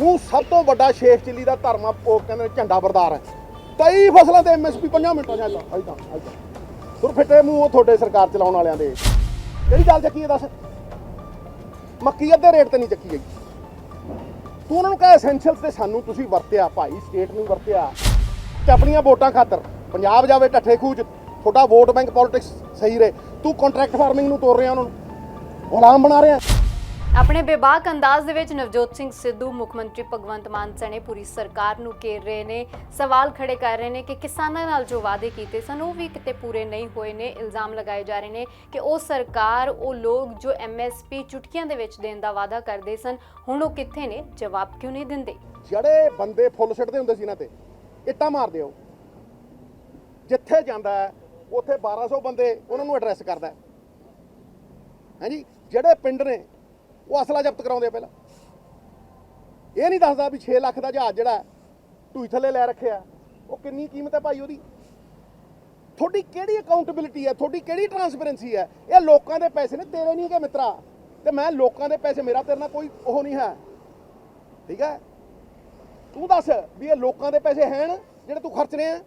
ਤੂੰ ਸਭ ਤੋਂ ਵੱਡਾ ਸ਼ੇਖ ਚਿੱਲੀ ਦਾ ਧਰਮਾ ਉਹ ਕਹਿੰਦੇ ਨੇ ਝੰਡਾ ਬਰਦਾਰ ਹੈ। ਕਈ ਫਸਲਾਂ ਤੇ ਐਮਐਸਪੀ 5 ਮਿੰਟਾਂ ਚ ਆਈਦਾ ਆਈਦਾ ਆਈਦਾ ਤੁਰ ਫਿੱਟੇ ਮੂੰਹ ਉਹ ਤੁਹਾਡੇ ਸਰਕਾਰ ਚਲਾਉਣ ਵਾਲਿਆਂ ਦੇ। ਕਿਹੜੀ ਗੱਲ ਚੱਕੀ ਹੈ ਦੱਸ? ਮੱਕੀ ਅੱਧੇ ਰੇਟ ਤੇ ਨਹੀਂ ਚੱਕੀ ਗਈ। ਤੂੰ ਉਹਨਾਂ ਨੂੰ ਕਹੇ ਐਸੈਂਸ਼ੀਅਲਸ ਤੇ ਸਾਨੂੰ ਤੁਸੀਂ ਵਰਤਿਆ, ਭਾਈ ਸਟੇਟ ਨੂੰ ਵਰਤਿਆ। ਤੇ ਆਪਣੀਆਂ ਵੋਟਾਂ ਖਾਤਰ, ਪੰਜਾਬ ਜਾਵੇ ਢੱਠੇ ਖੂਚ ਤੁਹਾਡਾ ਵੋਟ ਬੈਂਕ ਪੋਲਿਟਿਕਸ ਸਹੀ ਰਹੇ। ਤੂੰ ਕੰਟਰੈਕਟ ਫਾਰਮਿੰਗ ਨੂੰ ਤੋੜ ਰਿਹਾ ਉਹਨਾਂ ਨੂੰ। ਗੁਲਾਮ ਬਣਾ ਰਿਹਾ। ਆਪਣੇ ਬੇਬਾਕ ਅੰਦਾਜ਼ ਦੇ ਵਿੱਚ ਨਵਜੋਤ ਸਿੰਘ ਸਿੱਧੂ, ਮੁੱਖ ਮੰਤਰੀ ਭਗਵੰਤ ਮਾਨ ਸਣੇ ਪੂਰੀ ਸਰਕਾਰ ਨੂੰ ਘੇਰ ਰਹੇ ਨੇ। ਸਵਾਲ ਖੜੇ ਕਰ ਰਹੇ ਨੇ ਕਿ ਕਿਸਾਨਾਂ ਨਾਲ ਜੋ ਵਾਅਦੇ ਕੀਤੇ ਸਨ, ਉਹ ਵੀ ਕਿਤੇ ਪੂਰੇ ਨਹੀਂ ਹੋਏ ਨੇ। ਇਲਜ਼ਾਮ ਲਗਾਏ ਜਾ ਰਹੇ ਨੇ ਕਿ ਉਹ ਸਰਕਾਰ, ਉਹ ਲੋਕ ਜੋ ਐਮਐਸਪੀ ਚੁਟਕੀਆਂ ਦੇ ਵਿੱਚ ਦੇਣ ਦਾ ਵਾਅਦਾ ਕਰਦੇ ਸਨ, ਹੁਣ ਉਹ ਕਿੱਥੇ ਨੇ? ਜਵਾਬ ਕਿਉਂ ਨਹੀਂ ਦਿੰਦੇ? ਜਿਹੜੇ ਬੰਦੇ ਫੁੱਲ ਸਿੱਟਦੇ ਹੁੰਦੇ ਸੀ ਇਹਨਾਂ ਤੇ, ਇੱਟਾਂ ਮਾਰਦੇ ਹੋ ਜਿੱਥੇ ਜਾਂਦਾ ਹੈ, ਉੱਥੇ 1200 ਬੰਦੇ ਉਹਨਾਂ ਨੂੰ ਐਡਰੈਸ ਕਰਦਾ ਹੈ। ਹਾਂਜੀ ਜਿਹੜੇ ਪਿੰਡ ਨੇ ਉਹ ਅਸਲਾ ਜ਼ਬਤ ਕਰਾਉਂਦੇ ਆ ਪਹਿਲਾਂ। ਇਹ ਨਹੀਂ ਦੱਸਦਾ ਵੀ 6 ਲੱਖ ਦਾ ਜਹਾਜ਼ ਜਿਹੜਾ ਹੈ, ਢੂਈ ਥੱਲੇ ਲੈ ਰੱਖਿਆ। ਉਹ ਕਿੰਨੀ ਕੀਮਤ ਹੈ ਭਾਈ ਉਹਦੀ? ਤੁਹਾਡੀ ਕਿਹੜੀ ਅਕਾਊਂਟੇਬਿਲਿਟੀ ਹੈ? ਤੁਹਾਡੀ ਕਿਹੜੀ ਟਰਾਂਸਪੇਰੈਂਸੀ ਹੈ? ਇਹ ਲੋਕਾਂ ਦੇ ਪੈਸੇ ਨੇ ਤੇਰੇ ਨਹੀਂ ਹੈਗੇ ਮਿੱਤਰਾ। ਤੇ ਮੈਂ ਲੋਕਾਂ ਦੇ ਪੈਸੇ ਮੇਰਾ ਤੇਰੇ ਨਾਲ ਕੋਈ ਉਹ ਨਹੀਂ ਹੈ। ਠੀਕ ਹੈ? ਤੂੰ ਦੱਸ ਵੀ ਇਹ ਲੋਕਾਂ ਦੇ ਪੈਸੇ ਹਨ ਜਿਹੜੇ ਤੂੰ ਖਰਚ ਰਿਹਾ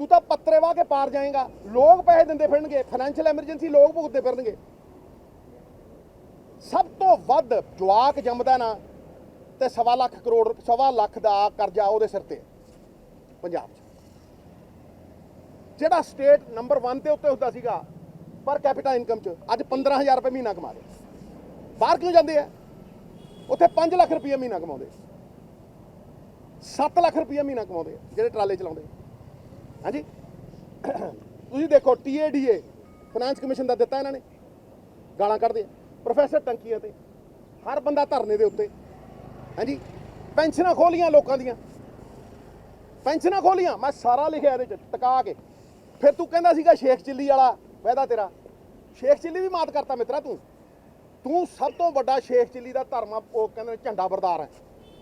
ਤੂੰ ਤਾਂ ਪੱਤਰੇ ਵਾਹ ਕੇ ਪਾਰ ਜਾਏਗਾ। ਲੋਕ ਪੈਸੇ ਦਿੰਦੇ ਫਿਰਨਗੇ। ਫਾਈਨੈਂਸ਼ੀਅਲ ਐਮਰਜੈਂਸੀ ਲੋਕ ਭੁਗਤਦੇ ਫਿਰਨਗੇ। ਸਭ ਤੋਂ ਵੱਧ ਜਵਾਕ ਜੰਮਦਾ ਨਾ ਤੇ ਸਵਾ ਲੱਖ ਕਰੋੜ, ਸਵਾ ਲੱਖ ਦਾ ਕਰਜ਼ਾ ਉਹਦੇ ਸਿਰ ਤੇ ਪੰਜਾਬ 'ਚ। ਜਿਹੜਾ ਸਟੇਟ ਨੰਬਰ 1 ਤੇ ਉੱਤੇ ਹੁੰਦਾ ਸੀਗਾ ਪਰ ਕੈਪੀਟਲ ਇਨਕਮ 'ਚ, ਅੱਜ 15000 ਰੁਪਏ ਮਹੀਨਾ ਕਮਾ ਰਿਹਾ। ਬਾਹਰ ਕਿਉਂ ਜਾਂਦੇ ਆ? ਉੱਥੇ 5 ਲੱਖ ਰੁਪਏ ਮਹੀਨਾ ਕਮਾਉਂਦੇ। 7 ਲੱਖ ਰੁਪਏ ਮਹੀਨਾ ਕਮਾਉਂਦੇ, ਜਿਹੜੇ ਟਰਾਲੇ ਚਲਾਉਂਦੇ। ਹਾਂਜੀ? ਤੁਸੀਂ ਦੇਖੋ ਟੀਏਡੀਏ ਫਾਈਨਾਂਸ ਕਮਿਸ਼ਨ ਦਾ ਦਿੱਤਾ ਇਹਨਾਂ ਨੇ। ਗਾਲਾਂ ਕੱਢਦੇ ਆ। ਪ੍ਰੋਫੈਸਰ ਟੰਕੀਆਂ ਤੇ, ਹਰ ਬੰਦਾ ਧਰਨੇ ਦੇ ਉੱਤੇ। ਹਾਂਜੀ, ਪੈਨਸ਼ਨਾਂ ਖੋਲੀਆਂ ਲੋਕਾਂ ਦੀਆਂ। ਪੈਨਸ਼ਨਾਂ ਖੋਲੀਆਂ, ਮੈਂ ਸਾਰਾ ਲਿਖਿਆ ਇਹਦੇ ਚ, ਟਕਾ ਕੇ। ਫਿਰ ਤੂੰ ਕਹਿੰਦਾ ਸੀਗਾ ਸ਼ੇਖ ਚਿੱਲੀ ਵਾਲਾ, ਵਾਅਦਾ ਤੇਰਾ। ਸ਼ੇਖ ਚਿੱਲੀ ਵੀ ਮਾਤ ਕਰਤਾ ਮਿੱਤਰਾ ਤੂੰ। ਤੂੰ ਸਭ ਤੋਂ ਵੱਡਾ ਸ਼ੇਖ ਚਿੱਲੀ ਦਾ ਧਰਮ ਉਹ ਕਹਿੰਦੇ ਨੇ ਝੰਡਾ ਬਰਦਾਰ ਹੈ।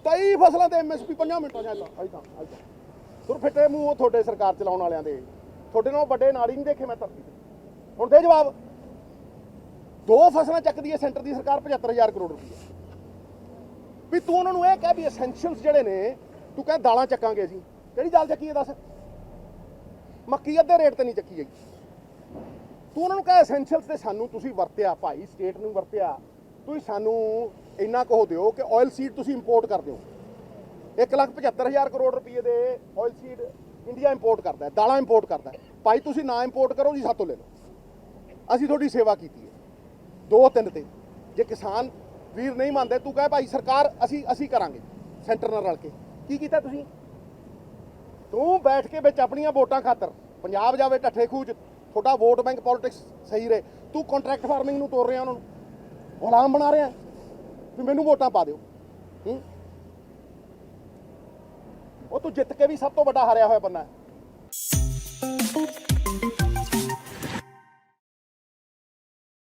ਕਈ ਫਸਲਾਂ ਤੇ ਐਮਐਸਪੀ 5 ਮਿੰਟਾਂ ਚ ਆਈਦਾ ਆਈਦਾ ਆਈਦਾ ਤੁਰ ਫਿੱਟੇ ਮੂੰਹ ਉਹ ਤੁਹਾਡੇ ਸਰਕਾਰ ਚਲਾਉਣ ਵਾਲਿਆਂ ਦੇ। ਤੁਹਾਡੇ ਨਾਲ ਵੱਡੇ ਨਾੜੀ ਨਹੀਂ ਦੇਖੇ ਮੈਂ ਧਰਤੀ ਤੇ। ਹੁਣ ਦੇ ਜਵਾਬ। ਦੋ ਫਸਲਾਂ ਚੱਕਦੀ ਹੈ, ਸੈਂਟਰ ਦੀ ਸਰਕਾਰ 75000 ਕਰੋੜ ਰੁਪਏ ਵੀ ਤੂੰ ਉਹਨਾਂ ਨੂੰ ਇਹ ਕਹਿ ਵੀ ਐਸੈਂਸ਼ੀਅਲਸ ਜਿਹੜੇ ਨੇ, ਤੂੰ ਕਹਿ ਦਾਲਾਂ ਚੱਕਾਂਗੇ ਅਸੀਂ। ਕਿਹੜੀ ਦਾਲ ਚੱਕੀ ਹੈ ਦੱਸ? ਮੱਕੀ ਅੱਧੇ ਰੇਟ ਤੇ ਨਹੀਂ ਚੱਕੀ ਹੈਗੀ ਤੂੰ ਉਹਨਾਂ ਨੂੰ ਕਹਿ ਐਸੈਂਸ਼ੀਅਲਸ ਤੇ ਸਾਨੂੰ ਤੁਸੀਂ ਵਰਤਿਆ, ਭਾਈ ਸਟੇਟ ਨੂੰ ਵਰਤਿਆ, ਤੁਸੀਂ ਸਾਨੂੰ ਇੰਨਾ ਕਹੋ ਦਿਓ ਕਿ ਆਇਲ ਸੀਡ ਤੁਸੀਂ ਇੰਪੋਰਟ ਕਰਦੇ ਹੋ 175000 ਕਰੋੜ ਰੁਪਏ ਦੇ ਆਇਲ ਸੀਡ ਇੰਡੀਆ ਇੰਪੋਰਟ ਕਰਦਾ ਦਾਲਾਂ ਇੰਪੋਰਟ ਕਰਦਾ ਭਾਈ ਤੁਸੀਂ ਨਾ ਇੰਪੋਰਟ ਕਰੋ ਜੀ, ਸਾਤੋਂ ਲੈ ਲਓ। ਅਸੀਂ ਤੁਹਾਡੀ ਸੇਵਾ ਕੀਤੀ ਹੈ ਦੋ ਤਿੰਨ ਤੇ। ਜੇ ਕਿਸਾਨ ਵੀਰ ਨਹੀਂ ਮੰਨਦੇ, ਤੂੰ ਕਹੇ ਭਾਈ ਸਰਕਾਰ ਅਸੀਂ ਅਸੀਂ ਕਰਾਂਗੇ, ਸੈਂਟਰ ਨਾਲ ਰਲ ਕੇ। ਕੀ ਕੀਤਾ ਤੁਸੀਂ? ਤੂੰ ਬੈਠ ਕੇ ਵਿੱਚ ਆਪਣੀਆਂ ਵੋਟਾਂ ਖਾਤਰ, ਪੰਜਾਬ ਜਾਵੇ ਢੱਠੇ ਖੂਚ ਤੁਹਾਡਾ ਵੋਟ ਬੈਂਕ ਪੋਲਿਟਿਕਸ ਸਹੀ ਰਹੇ। ਤੂੰ ਕੰਟਰੈਕਟ ਫਾਰਮਿੰਗ ਨੂੰ ਤੋੜ ਰਿਹਾ ਉਹਨਾਂ ਨੂੰ। ਗੁਲਾਮ ਬਣਾ ਰਿਹਾ। ਵੀ ਮੈਨੂੰ ਵੋਟਾਂ ਪਾ ਦਿਓ। ਹੂੰ? ਉਹ ਤੂੰ ਜਿੱਤ ਕੇ ਵੀ ਸਭ ਤੋਂ ਵੱਡਾ ਹਾਰਿਆ ਹੋਇਆ ਬੰਦਾ ਹੈ।